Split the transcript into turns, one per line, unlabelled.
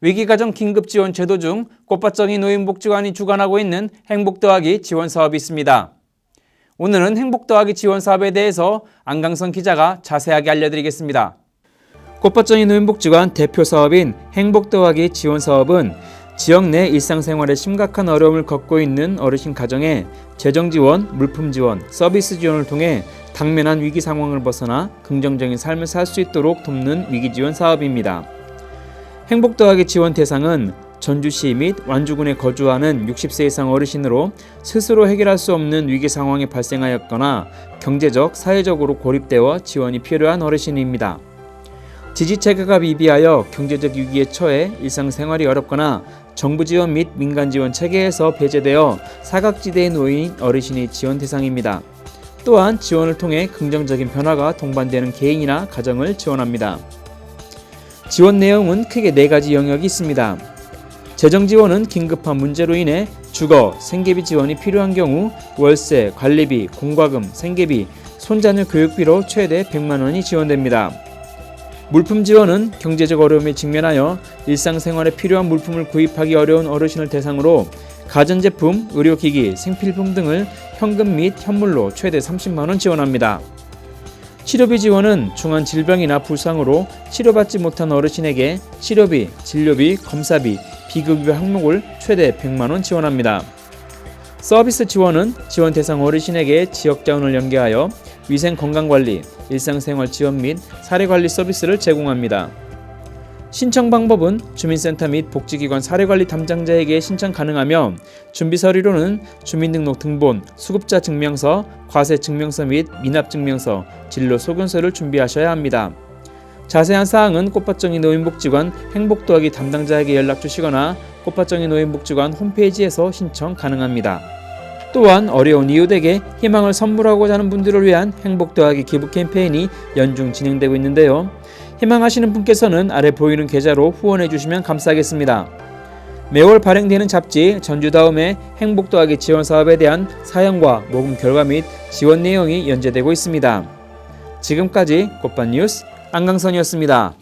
위기가정 긴급지원 제도 중 꽃밭정희 노인복지관이 주관하고 있는 행복더하기 지원 사업이 있습니다. 오늘은 행복더하기 지원 사업에 대해서 안강선 기자가 자세하게 알려드리겠습니다. 꽃밭정희 노인복지관 대표 사업인 행복더하기 지원 사업은 지역 내 일상생활에 심각한 어려움을 겪고 있는 어르신 가정에 재정 지원, 물품 지원, 서비스 지원을 통해 당면한 위기 상황을 벗어나 긍정적인 삶을 살 수 있도록 돕는 위기 지원 사업입니다. 행복 더하기 지원 대상은 전주시 및 완주군에 거주하는 60세 이상 어르신으로 스스로 해결할 수 없는 위기 상황이 발생하였거나 경제적, 사회적으로 고립되어 지원이 필요한 어르신입니다. 지지체계가 미비하여 경제적 위기에 처해 일상생활이 어렵거나 정부 지원 및 민간 지원 체계에서 배제되어 사각지대에 놓인 어르신이 지원 대상입니다. 또한 지원을 통해 긍정적인 변화가 동반되는 개인이나 가정을 지원합니다. 지원 내용은 크게 네 가지 영역이 있습니다. 재정 지원은 긴급한 문제로 인해 주거, 생계비 지원이 필요한 경우 월세, 관리비, 공과금, 생계비, 손자녀 교육비로 최대 100만 원이 지원됩니다. 물품 지원은 경제적 어려움에 직면하여 일상생활에 필요한 물품을 구입하기 어려운 어르신을 대상으로 가전제품, 의료기기, 생필품 등을 현금 및 현물로 최대 30만 원 지원합니다. 치료비 지원은 중한 질병이나 부상으로 치료받지 못한 어르신에게 치료비, 진료비, 검사비, 비급여 항목을 최대 100만 원 지원합니다. 서비스 지원은 지원 대상 어르신에게 지역 자원을 연계하여 위생 건강 관리, 일상생활 지원 및 사례 관리 서비스를 제공합니다. 신청 방법은 주민센터 및 복지기관 사례관리 담당자에게 신청 가능하며 준비 서류로는 주민등록 등본, 수급자 증명서, 과세 증명서 및 미납 증명서, 진로 소견서를 준비하셔야 합니다. 자세한 사항은 꽃밭정희 노인복지관 행복도하기 담당자에게 연락 주시거나 꽃밭정희 노인복지관 홈페이지에서 신청 가능합니다. 또한 어려운 이웃에게 희망을 선물하고자 하는 분들을 위한 행복도하기 기부 캠페인이 연중 진행되고 있는데요. 희망하시는 분께서는 아래 보이는 계좌로 후원해 주시면 감사하겠습니다. 매월 발행되는 잡지 전주다음의 행복도하기 지원 사업에 대한 사연과 모금 결과 및 지원 내용이 연재되고 있습니다. 지금까지 꽃밭 뉴스 안강선이었습니다.